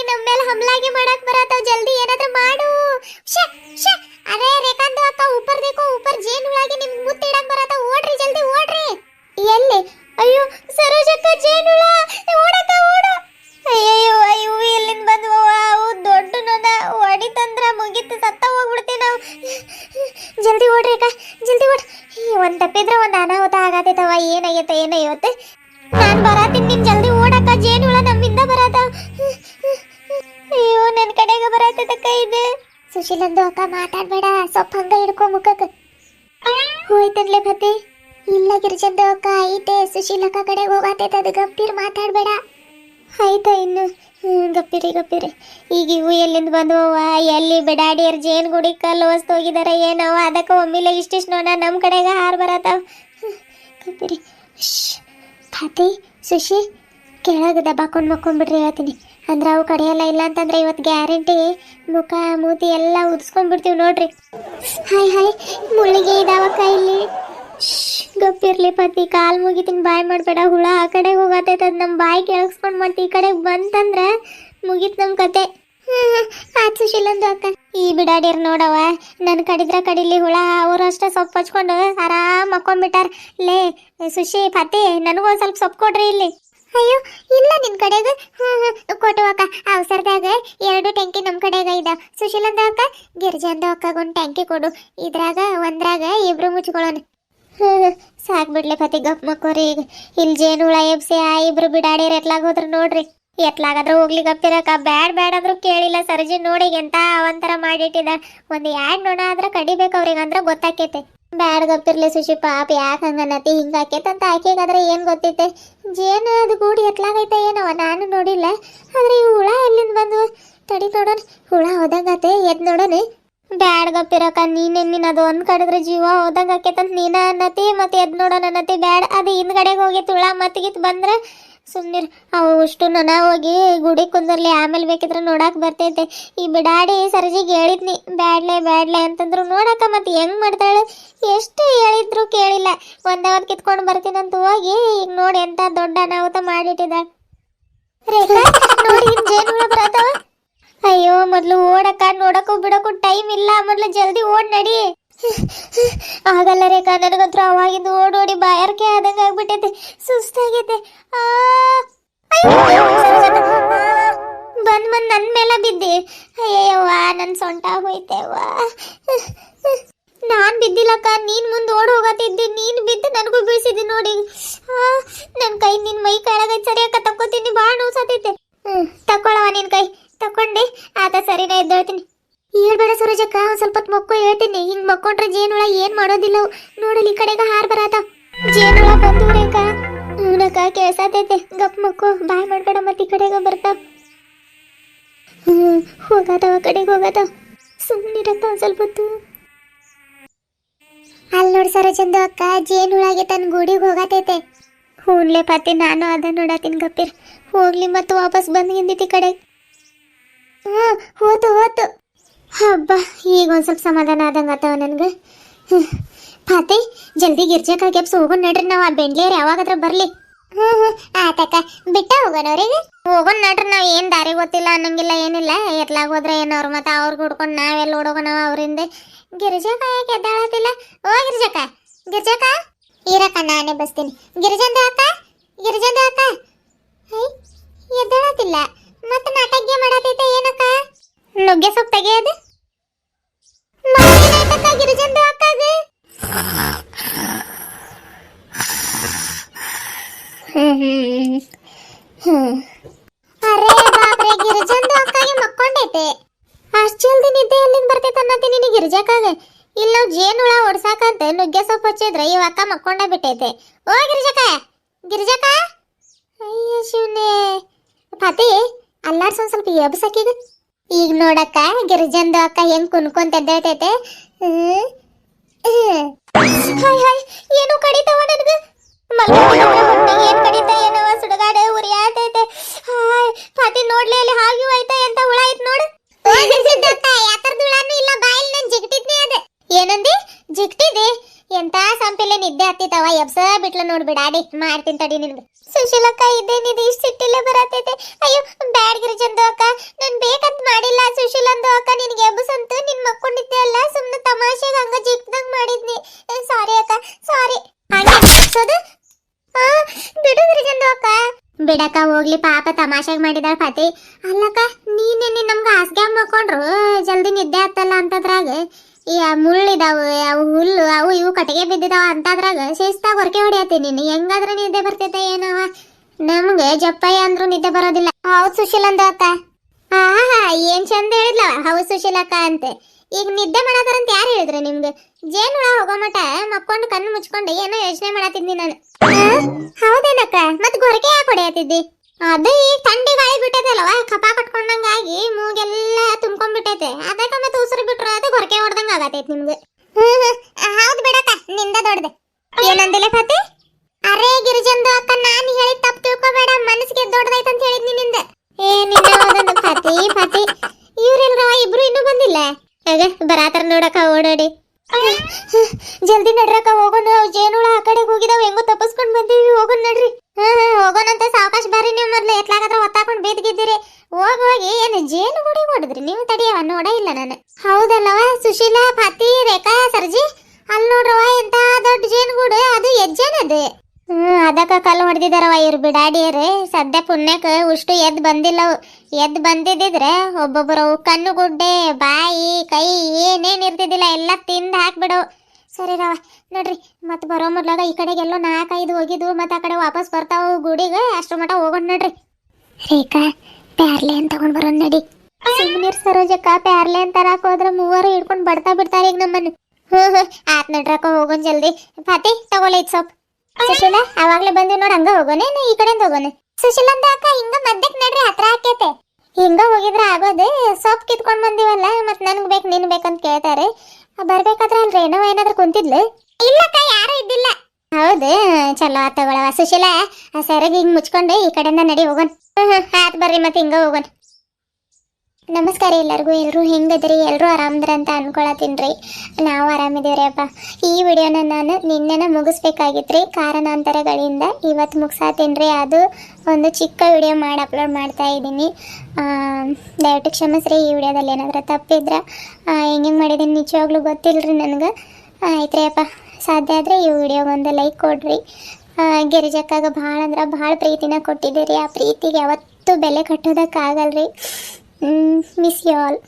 ಹುಳಾಗಿ ನಮ್ಮ ಮೇಲೆ ಹಮ್ಲಾಗಿ ಮಾಡಕ್ ಬರತ್ತಾವ ಜಲ್ದಿ ಏನಾದ್ರೂ ಮಾಡು. ಶ ಶ ಅರೆ ರೇಖಾಂತ ಅಕ್ಕ ಊಪರ್ ದೇಕೋ ಊಪರ್ ಜೇನ್ ಹುಳಾಗಿ ನಿಮ್ಗೆ ಮುತ್ತಿಡಕ್ ಬರತ್ತಾವ ಓಡ್ರಿ, ಜಲ್ದಿ ಓಡ್ರಿ. ಎಲ್ಲಿ? ಅಯ್ಯೋ, ಸರೋಜಕ್ಕ ಜೇನ್ ಹುಳ. ಓಡಕ್ಕ, ಓಡು. ಅಯ್ಯಯ್ಯೋ, ಅಯ್ಯೋ, ಎಲ್ಲಿಂದ ಬಂದ್ವ, ಅವು ದೊಡ್ಡ ನೊಣ ಹೊಡಿತಂದ್ರ ಮುಗಿತು, ಸತ್ತ ಹೋಗ್ಬಿಡ್ತೀವಿ ನಾವು. ಜಲ್ದಿ ಓಡ್ರಿ ಅಕ್ಕ, ಜಲ್ದಿ ಓಡ್. ಒಂದ್ ತಪ್ಪಿದ್ರೆ ಒಂದ್ ಅನಾಹುತ ಆಗತೈತವ ಏನಾಗೈತೆ ಏನಾಗೈತೆ. ನಾನ್ ಬರಾತೀನಿ ನಿನ್ ಜಲ್ದಿ ಓಡಕ್ಕ, ಜೇನು ಹುಳ ನಮ್ಮಿಂದ ಬರತಾವ ಅಯ್ಯೋ ನನ್ನ ಕಡೆಗೆ ಬರತೈತಕ್ಕ ಇದೆ. ಸುಶೀಲಂದು ಅಕ್ಕ ಮಾತಾಡ್ಬೇಡ ಸೊಪ್ಪ ಹಂಗ ಹಿಡ್ಕೊ ಮುಖಕ್ಕೆ. ಹೋಯ್ತನ್ಲೆ ಬತ್ತೆ ಇಲ್ಲ ಗಿರಿಜಂದು ಅಕ್ಕ ಐತೆ ಸುಶೀಲಕ್ಕ ಕಡೆಗೆ ಹೋಗತೈತೆ ಅದು ಗಂಭೀರ್ ಮಾತಾಡ್ಬೇಡ. ಆಯ್ತಾ ಇನ್ನು? ಗಪ್ಪಿರಿ ಗಪ್ಪಿರಿ. ಈಗ ಇವು ಎಲ್ಲಿಂದ ಬಂದವ ಎಲ್ಲಿ ಬಿಡಾಡಿಯರ್ ಜೇನ್ ಗುಡಿ ಕಲ್ಲು ವಸ್ತು ಹೋಗಿದಾರ ಏನವ ಅದಕ್ಕೆ ಒಮ್ಮಿಲ್ಲ ಇಷ್ಟಿಷ್ಟು ನೋಡ ನಮ್ಮ ಕಡೆಗೆ ಹಾರು ಬರತ್ತಾವ. ಗಪ್ಪಿರಿ. ಶ್ ತಾತಿ ಸುಶಿ ಕೆಳಗೆ ದಬ್ಬಾಕೊಂಡು ಮಕ್ಕೊಂಡ್ಬಿಡ್ರಿ ಹೇಳ್ತೀನಿ. ಅಂದ್ರೆ ಅವು ಕಡೆಯಲ್ಲ, ಇಲ್ಲ ಅಂತಂದ್ರೆ ಇವತ್ತು ಗ್ಯಾರಂಟಿ, ಮುಖ, ಮೂತಿ ಎಲ್ಲ ಉದಿಸ್ಕೊಂಡ್ಬಿಡ್ತೀವಿ ನೋಡ್ರಿ. ಹಾಯ್ ಹಾಯ್, ಮುಳ್ಳಿಗೆ ಇದಾವಕ್ಕ ಇಲ್ಲಿ ಗೊತ್ತಿರ್ಲಿ ಪತಿ, ಕಾಲ್ ಮುಗಿತೀನಿ, ಬಾಯ್ ಮಾಡಬೇಡ. ಹುಳ ಆ ಕಡೆ ಹೋಗತೈತೆ ಅದು ನಮ್ಮ ಬಾಯಿ ಕೆಳಗಿಸ್ಕೊಂಡು ಮತ್ತೆ ಈ ಕಡೆ ಬಂತಂದ್ರೆ ಮುಗೀತು ನಮ್ಮ ಕತೆ. ಸುಶೀಲಂದು ಅಕ್ಕ. ಈ ಬಿಡಾಡಿರ್ ನೋಡವ ನನ್ ಕಡಿದ್ರ ಕಡಿಲಿ ಹುಳ, ಅವ್ರು ಅಷ್ಟೇ ಸೊಪ್ಪು ಹಚ್ಕೊಂಡು ಆರಾಮ್ ಹಾಕೊಂಡ್ಬಿಟ್ಟಾರ ಲೇ, ಸುಶಿ, ಪತಿ ನನಗೂ ಸ್ವಲ್ಪ ಸೊಪ್ಪು ಕೊಡ್ರಿ ಇಲ್ಲಿ. ಅಯ್ಯೋ, ಇಲ್ಲ, ನಿನ್ ಕಡೆಗೆ ಅಕ್ಕ ಅವಸರದಾಗ ಎರಡು ಟ್ಯಾಂಕಿ ನಮ್ಮ ಕಡೆಗ ಇದ ಸುಶೀಲಂದ ಅಕ್ಕ ಗಿರಿಜಂದ ಅಕ್ಕಗೊಂದು ಟ್ಯಾಂಕಿ ಕೊಡು. ಇದ್ರಾಗ, ಒಂದ್ರಾಗ ಇಬ್ರು ಮುಚ್ಕೊಳ್ಳೋಣ. ಸಾಕ್ ಬಿಡ್ಲಿ ಪತಿ, ಗಪ್ ಮಕ್ಕೋರಿ ಈಗ. ಇಲ್ಲಿ ಜೇನು ಹುಳ ಎಬ್ಸಿ, ಆ ಇಬ್ರು ಬಿಡಾಡಿರ ಎತ್ಲಾಗ ಹೋದ್ರು ನೋಡ್ರಿ. ಎತ್ಲಾಗಾದ್ರೂ ಹೋಗ್ಲಿ ಗಪ್ಪಿರಕ್ಕ ಬ್ಯಾಡ್ ಬ್ಯಾಡ್ ಆದ್ರೂ ಕೇಳಿಲ್ಲ ಸರ್ಜಿ ನೋಡಿ ಎಂತ ಒಂಥರ ಮಾಡಿಟ್ಟಿದ ಒಂದ್ ಯಾಡ್ ನೋಡ ಆದ್ರ ಕಡಿಬೇಕು ಅವ್ರಿಗೆ ಅಂದ್ರ ಗೊತ್ತಾಕೈತೆ. ಬ್ಯಾಡ್ ಗಪ್ಪಿರ್ಲಿ ಸುಶಿ, ಪಾಪ ಯಾಕೆ ಹಂಗನತಿ ಹಿಂಗ ಅಂತ ಆಕೆಗಾದ್ರೆ ಏನ್ ಗೊತ್ತೈತೆ? ಜೇನು ಅದು ಗೂಡಿ ಎತ್ಲಾಗೈತೆ ಏನವ? ನಾನು ನೋಡಿಲ್ಲ. ಆದ್ರೆ ಹುಳ ಎಲ್ಲಿಂದ ಬಂದ್ವು ತಡಿ ನೋಡೋಣ ಹುಳ ಹೋದಂಗತೆ ಎದ್ ನೋಡೋಣ ಗಪ್ಪಿರಕ್ಕ ನೀನೆ ನೀನು ಅದು ಒಂದು ಕಡಿದ್ರೆ ಜೀವ ಹೋದಂಗ ಆಕೇತಂತ ನೀನ ಅನ್ನತಿ ಮತ್ತೆ ಎದ್ ನೋಡೋಣ ಅನ್ನತಿ ಬ್ಯಾಡ. ಅದು ಹಿಂದ್ಗಡೆಗೆ ಹೋಗಿ ತುಳ ಮತ್ತಿಗಿತ್ ಬಂದ್ರೆ ಸುಮ್ನಿರ್. ಅವು ಅಷ್ಟು ನನ ಹೋಗಿ ಗುಡಿ ಕುಂದರ್ಲಿ, ಆಮೇಲೆ ಬೇಕಿದ್ರೆ ನೋಡಕ್ಕೆ ಬರ್ತೈತೆ. ಈ ಬಿಡಾಡಿ ಸರ್ಜಿಗೆ ಹೇಳಿದ್ನಿ, ಬ್ಯಾಡ್ಲೆ ಬ್ಯಾಡ್ಲೆ ಅಂತಂದ್ರು ನೋಡಕ್ಕ ಮತ್ತೆ ಹೆಂಗ್ ಮಾಡ್ತಾಳೆ? ಎಷ್ಟು ಹೇಳಿದ್ರು ಕೇಳಿಲ್ಲ. ಒಂದೇ ಹೊತ್ತು ಕಿತ್ಕೊಂಡು ಬರ್ತೀನಂತ ಹೋಗಿ ಈಗ ನೋಡಿ ಎಂತ ದೊಡ್ಡ ಅನಾಹುತ ಮಾಡಿಟ್ಟಿದ್ದಾಳೆ. ರೇಖಾ, ನೋಡಿ ಇನ್ ಜೇನು ಬರತಾವ ಅಯ್ಯೋ ಮೊದ್ಲು ಓಡಕ್ಕ, ನೋಡಕ್ಕೂ ಬಿಡಕ್ಕೂ ಟೈಮ್ ಇಲ್ಲ. ಮೊದ್ಲು ಜಲ್ದಿ ಓಡ್ ನಡಿ. ಆಗಲ್ಲ ರೇಖಾ ನನಗಂತೂ ಅವಾಗಿಂದ ಓಡ್ ಓಡಿ ಬಾಯಾರಿಕೆ ಆದಂಗ ಆಗ್ಬಿಟ್ಟೈತೆ. ಸುಸ್ತಾಗೈತೆ. ಬಂದ್ ಬಂದ್ ನನ್ ಮೇಲೆ ಬಿದ್ದಿ. ಅಯ್ಯವ್ವ ನನ್ ಸೊಂಟ ಹೋಯ್ತೆವ್ವ. ನಾನ್ ಬಿದ್ದಿಲ್ಲಕ್ಕ, ನೀನ್ ಮುಂದೆ ಓಡ್ ಹೋಗತ್ತಿದ್ದಿ. ನೀನ್ ಬಿದ್ದು ನನಗೂ ಬೀಳ್ಸಿದ್ದಿ ನೋಡಿ. ನನ್ ಕೈ, ನಿನ್ ಮೈ ಕೆಳಗೈತ್ ಸರಿ ಅಕ್ಕ ತಕ್ಕೋತೀನಿ. ಭಾಳ ನೋವು ಹ್ಮ್ ತಕ್ಕೊಳವ ನಿನ್ ಕೈ. ತಕೊಂಡೆ. ಆತ ಸರಿನಾ ಎದ್ದೇಳ್ತೀನಿ ಹೇಳ್ಬೇಡ ಸುರಜಕ್ಕ, ಒಂದ್ ಸ್ವಲ್ಪ ಮಕ್ಕೋ ಹೇಳ್ತೀನಿ. ಹಿಂಗ್ ಮಕ್ಕೊಂಡ್ರೆ ಜೇನುಳ ಏನ್ ಮಾಡೋದಿಲ್ಲ. ನೋಡಲಿ ಈ ಕಡೆಗ ಹಾರ್ ಬರಾತ. ಜೇನುಳ ಬಂದು ರೇಖ ಹೂನಕ್ಕ ಕೇಳ್ಸಾತೈತೆ ಗಪ್ ಮಕ್ಕು, ಬಾಯ್ ಮಾಡ್ಬೇಡ ಮತ್ತೆ ಈ ಕಡೆಗ ಬರ್ತಾವ ಹ್ಮ್ ಹೋಗತಾವ ಕಡೆಗೆ ಹೋಗತಾವ ಸುಮ್ಮನಿರಕ್ಕ ಒಂದ್ ಸ್ವಲ್ಪ ಹೊತ್ತು ಅಲ್ಲಿ ನೋಡಿ ಸರೋಜಂದು ಅಕ್ಕ ಜೇನುಳಾಗೆ ತನ್ನ ಗೂಡಿಗೆ ಹೋಗತೈತೆ. ಹೂನ್ಲೆ ಪಾತಿ, ನಾನು ಅದ ನೋಡತ್ತೀನಿ ಗಪ್ಪಿರ್. ಹೋಗ್ಲಿ ಮತ್ತು ವಾಪಸ್ ಬಂದು ಹಿಂದಿತಿ ಕಡೆ ಹೋತು ಹೋತು. ಹಬ್ಬ, ಈಗ ಒಂದು ಸ್ವಲ್ಪ ಸಮಾಧಾನ ಆದಂಗೆ ಆತವ ನನಗೆ. ಪಾತೆ, ಜಲ್ದಿ ಗಿರ್ಜಕ ಕೆಪ್ಸ್ ಹೋಗೋಣ ನಡ್ರಿ ನಾವು ಆ ಬೆಂಡ್ಲಿಯರ್ ಯಾವಾಗಾದ್ರೂ ಬರಲಿ. ಹ್ಞೂ ಹ್ಞೂ ಆತಕ್ಕ, ಬಿಟ್ಟ ಹೋಗೋಣ ಹೋಗೋಣ ನಡ್ರಿ, ನಾವು ಏನು ದಾರಿ ಗೊತ್ತಿಲ್ಲ ಅನ್ನಂಗಿಲ್ಲ, ಏನಿಲ್ಲ. ಎತ್ಲಾಗ ಹೋದ್ರೆ ಏನು ಅವ್ರು ಮತ್ತೆ ಅವ್ರಿಗೆ ಹುಡ್ಕೊಂಡು ನಾವೆಲ್ಲ ಹುಡುಗೋಣ ಅವರಿಂದ. ಗಿರ್ಜಕ ಯಾಕೆ ಎದ್ದಾಳತಿಲ್ಲ ಓ ಗಿರ್ಜಕ ಗಿರ್ಜಕ ಇರಕ್ಕ ನಾನೇ ಬಸ್ತೀನಿ. ಗಿರ್ಜಂದ ಅಕ್ಕ ಗಿರ್ಜಂದ ಅಕ್ಕ ಎದ್ದೇಳತಿಲ್ಲ ಮತ್ತೆ ನಾಟಕ್ಯ ಮಾಡತೈತೆ ಏನಕ್ಕ? ನುಗ್ಗೆ ಸೊಪ್ಪು ತೆಗೆಯೋದು ಗಿರಿಜಂದ ಅಕ್ಕಗ ಅರೆ ಬಾಬ್ರೆ ಗಿರಿಜಂದು ಅಕ್ಕಗೆ ಮಕ್ಕೊಂಡೈತೆ. ಅಷ್ಟ್ ಜಲ್ದಿ ನಿದ್ದೆ ಎಲ್ಲಿಂದ ಬರ್ತೈತೆ ಅನ್ನತ್ತೀನಿ ನೀನು ಗಿರಿಜಕ್ಕಾಗ. ಇಲ್ಲ ನಾವು ಜೇನುಳ ಹೊಡ್ಸಾಕಂತ ನುಗ್ಗೆ ಸೊಪ್ಪು ಹಚ್ಚಿದ್ರೆ ಇವ ಅಕ್ಕ ಮಕ್ಕೊಂಡ ಬಿಟ್ಟೈತೆ. ಓ, ಗಿರಿಜಕ್ಕ ಗಿರಿಜಕ ಅಯ್ಯ ಶಿವನೇ. ಪತಿ ಅಲ್ಲಾಡ್ಸ ಒಂದ್ ಸ್ವಲ್ಪ ಎಬ್ಸಕ್ಕಿಗ ಈಗ ನೋಡಕ್ಕ ಗಿರಿಜಂದು ಅಕ್ಕ ಹೆಂಗ್ ಕುನ್ಕೊಂತ ಎದ್ದೇಳ್ತೈತೆ ಹ್ಮ್. ಹ್ಮ್. ಹಾಯ್ ಹಾಯ್ ಏನು ಕಡಿತಾವ ನನಗ ಹೊಟ್ಟೆಗೆ ಏನ್ ಕಡಿತ ಏನವ ಸುಡಗಾಡ ಉರಿ ಆತೈತೆ ಹಾಯ್ ಪಾತಿ ನೋಡ್ಲಿ ಅಲ್ಲಿ ಹಾಗೆ ಹೋಯ್ತಾ ಎಂತ ಹುಳ ಐತ್ ನೋಡು ಯಾತರ್ದ ಹುಳಾನು ಇಲ್ಲ ನನ್ ಸಂಪಿಲೆ ನಿದ್ದೆ ಹತ್ತಿತವ ಎಬ್ಸ ಬಿಟ್ಲ ನೋಡ್ಬಿಡ ಅಡಿ ಮಾಡ್ತೀನಿ ತಡಿ ನಿನ್ಗೆ. ಸುಶೀಲಕ್ಕ ಇದೇನಿದೆ? ಇಷ್ಟು ಸಿಟ್ಟಿಲ್ಲ ಬರತೈತೆ ಅಯ್ಯೋ ಬ್ಯಾಡ್ ಗಿರಿಜಂದು ಅಕ್ಕ. ನನ್ ಬೇಕಂತ ಮಾಡಿಲ್ಲ ಸುಶೀಲಂದು ಅಕ್ಕ. ನಿನ್ಗೆ ಎಬ್ಬಸಂತು ನಿನ್ ಮಕ್ಕೊಂಡಿದ್ದೆ ಅಲ್ಲ? ಸುಮ್ನೆ ತಮಾಷೆಗೆ ಹಂಗ ಜಿಕ್ದಂಗ್ ಮಾಡಿದ್ನಿ. ಸಾರಿ ಅಕ್ಕ ಸಾರಿ. ಹಾಗೆ ಆ, ಬಿಡು ಗಿರಿಜಂದು ಅಕ್ಕ. ಬಿಡಕ್ಕ ಹೋಗ್ಲಿ. ಪಾಪ ತಮಾಷೆಗೆ ಮಾಡಿದಾಳ ಪತಿ. ಅಲ್ಲಕ್ಕ ನೀನೇನೆ ನಮ್ಗೆ ಹಾಸ್ಗ್ಯಾಗ ಮಕ್ಕೊಂಡ್ರು ಜಲ್ದಿ ನಿದ್ದೆ ಹತ್ತಲ್ಲ ಅಂತದ್ರಾಗ. ಈ ಮುಳ್ಳಿದಾವು ಅವು ಹುಲ್ಲು, ಅವು ಇವು ಕಟ್ಟಿಗೆ ಬಿದ್ದಿದಾವ, ಅಂತದ್ರಾಗ ಶಿಸ್ತಾಗ ಹೊರಕೆ ಹೊಡಿಯತ್ತಿ ನೀನು. ಹೆಂಗಾದ್ರೆ ನಿದ್ದೆ ಬರ್ತೈತೆ ಏನವ ನಮ್ಗೆ ಜಪ್ಪಯ್ಯ ಅಂದ್ರೂ ನಿದ್ದೆ ಬರೋದಿಲ್ಲ. ಹೌದು ಸುಶೀಲ್ ಅಂದ ಅಕ್ಕ ಆಹಾ, ಏನ್ ಚಂದ ಹೇಳಿದ್ಲ ಹೌದು ಸುಶೀಲಕ್ಕ ಅಂತ. ಈಗ ನಿದ್ದೆ ಮಾಡತಾರಂತ ಯಾರು ಹೇಳಿದ್ರು ನಿಮ್ಗೆ? ಜೇನುಳ ಹೋಗೋ ಮಟ ಮಕ್ಕೊಂಡು ಕಣ್ಣು ಮುಚ್ಕೊಂಡು ಏನೋ ಯೋಚನೆ ಮಾಡತ್ತಿದ್ನಿ ನಾನು. ಹೌದೇನಕ್ಕ? ಮತ್ತೆ ಗೊರಕೆ ಯಾಕೆ ಹೊಡೆಯತ್ತಿದ್ದಿ ಅದು ಈ ಥಂಡಿ ಗಾಳಿ ಬಿಟ್ಟೈತಲ್ವ ಕಪ ಕಟ್ಕೊಂಡಂಗಾಗಿ ಮೂಗೆಲ್ಲ ತುಂಬ್ಕೊಂಡ್ಬಿಟ್ಟೈತೆ. ಅದಕ್ಕೆ ಮತ್ತೆ ಉಸಿರು ಬಿಟ್ರೆ ಅದು ಗೊರಕೆ ಹೊಡ್ದಂಗ ಆಗತೈತಿ ನಿಮ್ಗೆ. ಹೌದು ಬಿಡಕ್ಕ ನಿಂದ ದೊಡ್ಡದೆ. ಏನಂದಿಲ್ಲ ಸತಿ ಅರೇ ಗಿರಿಜಂದು ಅಕ್ಕ ನಾನು ಹೇಳಿ ತಪ್ಪು ತಿಳ್ಕೊಬೇಡ ಮನಸ್ಸಿಗೆ ದೊಡ್ಡದೈತೆ ಅಂತ ಹೇಳಿದ್ ನಿನ್ನಿಂದ ಏ ನಿನ್ನ ಹೋದೊಂದು ಫತಿ ಫತಿ ಇವ್ರೆಲ್ರವ ಇಬ್ರು ಇನ್ನೂ ಬಂದಿಲ್ಲ? ಆಗ ಬರಾತರ ನೋಡಕ್ಕ ಓಡಾಡಿ. ಜಲ್ದಿ ನಡ್ರಕ್ಕ ಹೋಗೋಣ. ಜೇನುಳ ಆ ಕಡೆಗೆ ಹೋಗಿದಾವೆ ಹೆಂಗೋ ತಪ್ಪಿಸ್ಕೊಂಡ್ ಬಂದೀವಿ ಹೋಗೋಣ ನಡ್ರಿ. ಹಾ ಹಾ ಹೋಗೋಣಂತ ಸಾವಕಾಶ ಬರ್ರಿ ನೀವು ಮೊದ್ಲು ಎತ್ಲಾಗದ್ರ ಹೊತ್ತಾಕೊಂಡ್ ಬೇದ್ಗಿದ್ದೀರಿ ಹೋಗ್ ಹೋಗಿ ಏನು ಜೇನು ಗುಡಿ ಹೊಡೆದ್ರಿ ನೀವು ತಡಿಯವ ನೋಡ ಇಲ್ಲ ನಾನು ಹೌದಲ್ಲವ ಸುಶೀಲಾ ಫತಿ ರೇಖಾ ಸರ್ಜಿ ಅಲ್ಲಿ ನೋಡ್ರವ ಎಂತ ದೊಡ್ಡ ಜೇನುಗೂಡು ಅದು ಎಜ್ಜೇನದು ಹ್ಮ್ ಅದಕ್ಕ ಕಲ್ಲು ಇವ್ರು ಬಿಡಾಡಿಯರು ಸದ್ಯ ಪುಣ್ಯಕ್ಕೆ ಉಷ್ಟು ಎದ್ದು ಬಂದಿಲ್ಲ. ಎದ್ದು ಬಂದಿದ್ದಿದ್ರೆ ಒಬ್ಬೊಬ್ಬರು ಕಣ್ಣು ಗುಡ್ಡೆ, ಬಾಯಿ, ಕೈ ಏನೇನ್ ಇರ್ತಿದ್ದಿಲ್ಲ ಎಲ್ಲ ತಿಂದು ಹಾಕ್ಬಿಡವು ಸರಿ ರವ, ನೋಡ್ರಿ, ಮತ್ತೆ ಬರೋ ಮೊದ್ಲಾಗ ಈ ಕಡೆಗೆಲ್ಲೋ ನಾಲ್ಕೈದು ಹೋಗಿದ್ವು, ಮತ್ತೆ ಆ ಕಡೆ ವಾಪಸ್ ಬರ್ತಾವು ಗುಡಿಗೆ ಅಷ್ಟ್ರ ಮಟ ಹೋಗೋಣ ನೋಡ್ರಿ. ರೇಖಾ ಪ್ಯಾರ್ಲೆ ಅಂತ ತಗೊಂಡ್ ಬರೋಣ ನಡಿ. ಸುಮ್ನಿರ್ ಸರೋಜಕ್ಕ ಪ್ಯಾರ್ಲೆ ಅಂತ ತರಾಕ್ ಹೋದ್ರೆ ಮೂವರು ಹಿಡ್ಕೊಂಡು ಬಡ್ತಾ ಬಿಡ್ತಾರೆ ಈಗ ನಮ್ಮನ್ನು. ಹ್ಞೂ ಹ್ಞೂ ಆತ್ ನಡ್ರಕ್ಕ, ಹೋಗೋಣ ಜಲ್ದಿ. ಫಾತಿ, ತಗೊಳ್ಳಿ ಸೊಪ್ಪು. ಸುಶೀಲ ಅವಾಗ್ಲೇ ಬಂದು ನೋಡ್, ಹಂಗ ಹೋಗೋಣ ಏನ್ ಈ ಕಡೆಯಿಂದ ಹೋಗೋಣ ಸುಶೀಲ ಅಂದ ಅಕ್ಕ, ಹಿಂಗ ಮದ್ದಕ್ ನಡ್ರಿ, ಹತ್ರ ಹಾಕೈತೆ ಹಿಂಗ ಹೋಗಿದ್ರ ಆಗೋದು? ಸೊಪ್ಪು ಕಿತ್ಕೊಂಡ್ ಬಂದಿವಲ್ಲ, ಮತ್ ನನ್ಗ್ ಬೇಕು ನಿನ್ ಬೇಕಂತ ಕೇಳ್ತಾರೆ. ಬರ್ಬೇಕಾದ್ರ ಅಲ್ರಿ, ಏನೋ ಏನಾದ್ರು ಕುಂತಿದ್ಲು? ಇಲ್ಲಕ್ಕ, ಯಾರು ಇದ್ದಿಲ್ಲ. ಹೌದು, ಚಲೋ ಆತ್ ತಗೊಳವ ಸುಶೀಲ ಸೆರಗ್ ಹಿಂಗ್ ಮುಚ್ಕೊಂಡು ಈ ಕಡೆಯಿಂದ ನಡಿ, ಹೋಗೋಣ. ಹ್ಮ್ ಆತ್ ಬರ್ರಿ ಮತ್ತೆ ಹಿಂಗ ಹೋಗೋಣ. ನಮಸ್ಕಾರ ಎಲ್ಲರಿಗೂ. ಎಲ್ಲರೂ ಹೆಂಗದ್ರಿ ಎಲ್ಲರೂ ಆರಾಮದ್ರ ಅಂತ ಅನ್ಕೊಳತ್ತೀನ್ರಿ ನಾವು ಆರಾಮಿದ್ದೀವ್ರಿ ಅಪ್ಪ. ಈ ವಿಡಿಯೋನ ನಾನು ನಿನ್ನೆನ ರೀ ಕಾರಣಾಂತರಗಳಿಂದ ಇವತ್ತು ಮುಗಿಸಾತೀನ್ರಿ ಅದು ಒಂದು ಚಿಕ್ಕ ವಿಡಿಯೋ ಮಾಡಿ ಅಪ್ಲೋಡ್ ಮಾಡ್ತಾ ಇದ್ದೀನಿ. ದಯವಿಟ್ಟು ಕ್ಷಮಿಸ್ರಿ. ಈ ವಿಡಿಯೋದಲ್ಲಿ ಏನಾದರೂ ತಪ್ಪಿದ್ರೆ ಹೆಂಗೆ ಮಾಡಿದ್ದೀನಿ ನಿಜವಾಗ್ಲೂ ಗೊತ್ತಿಲ್ಲರಿ ನನಗೆ. ರೀ ಅಪ್ಪ. ಸಾಧ್ಯ ಆದರೆ ಈ ವಿಡಿಯೋಗೆ ಒಂದು ಲೈಕ್ ಕೊಡ್ರಿ. ಗಿರಿಜಕ್ಕಾಗ ಭಾಳ ಅಂದ್ರೆ ಭಾಳ ಪ್ರೀತಿನ ಕೊಟ್ಟಿದ್ದೀರಿ. ಆ ಪ್ರೀತಿಗೆ ಯಾವತ್ತೂ ಬೆಲೆ ಕಟ್ಟೋದಕ್ಕಾಗಲ್ರಿ. Mm, miss you all.